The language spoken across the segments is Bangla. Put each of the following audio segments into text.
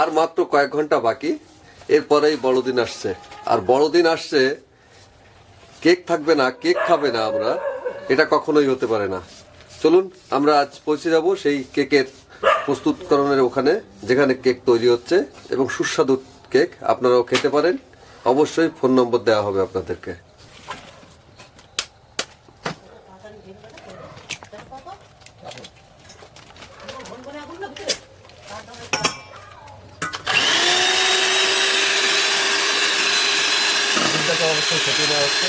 আর মাত্র কয়েক ঘণ্টা বাকি। এরপরেই বড়দিন আসছে। আর বড়দিন আসছে, কেক থাকবে না, কেক খাবে না আমরা। এটা কখনোই হতে পারে না। চলুন, আমরা আজ পৌঁছে যাব সেই কেকের প্রস্তুতকরণের ওখানে, যেখানে কেক তৈরি হচ্ছে। এবং সুস্বাদু কেক আপনারাও খেতে পারেন। অবশ্যই ফোন নম্বর দেওয়া হবে আপনাদেরকে। অবশ্যই খেতে দেওয়া হচ্ছে।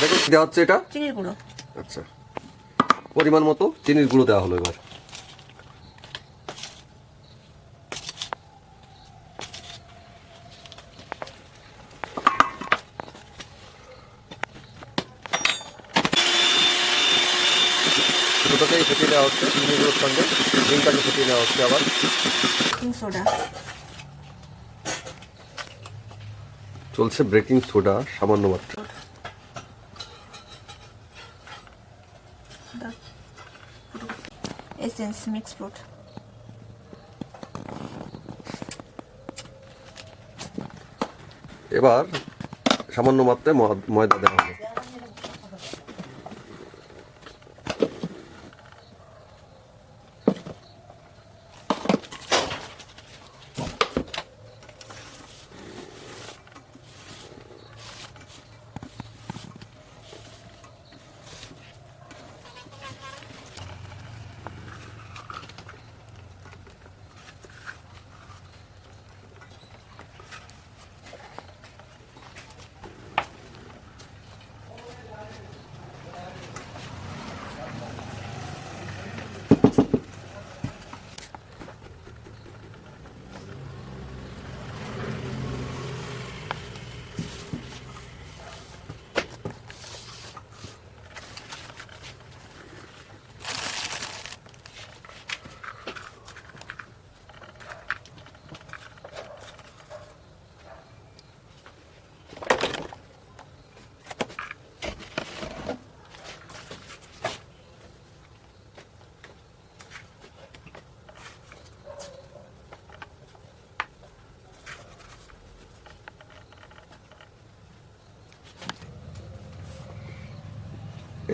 দেখো দেওয়া হচ্ছে এটা? চিনির গুঁড়ো। আচ্ছা। পরিমাণ মতো চিনির গুঁড়ো দেওয়া হলো এবার। দুটোকেই ফেটিয়ে দেওয়া হচ্ছে চিনি গুঁড়োর সঙ্গে। ডিমটাকে ফেটিয়ে দেওয়া হচ্ছে আবার। সোডা চলছে ব্রেকিং সোডা সামান্য মাত্রা এসেন্স মিক্স ফ্রুট এবার সামান্য মাত্রায় ময়দা দেওয়া হবে।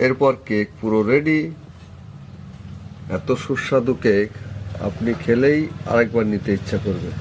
এরপর কেক পুরো রেডি এত সুস্বাদু কেক আপনি খেলেই আরেকবার নিতে ইচ্ছা করবে।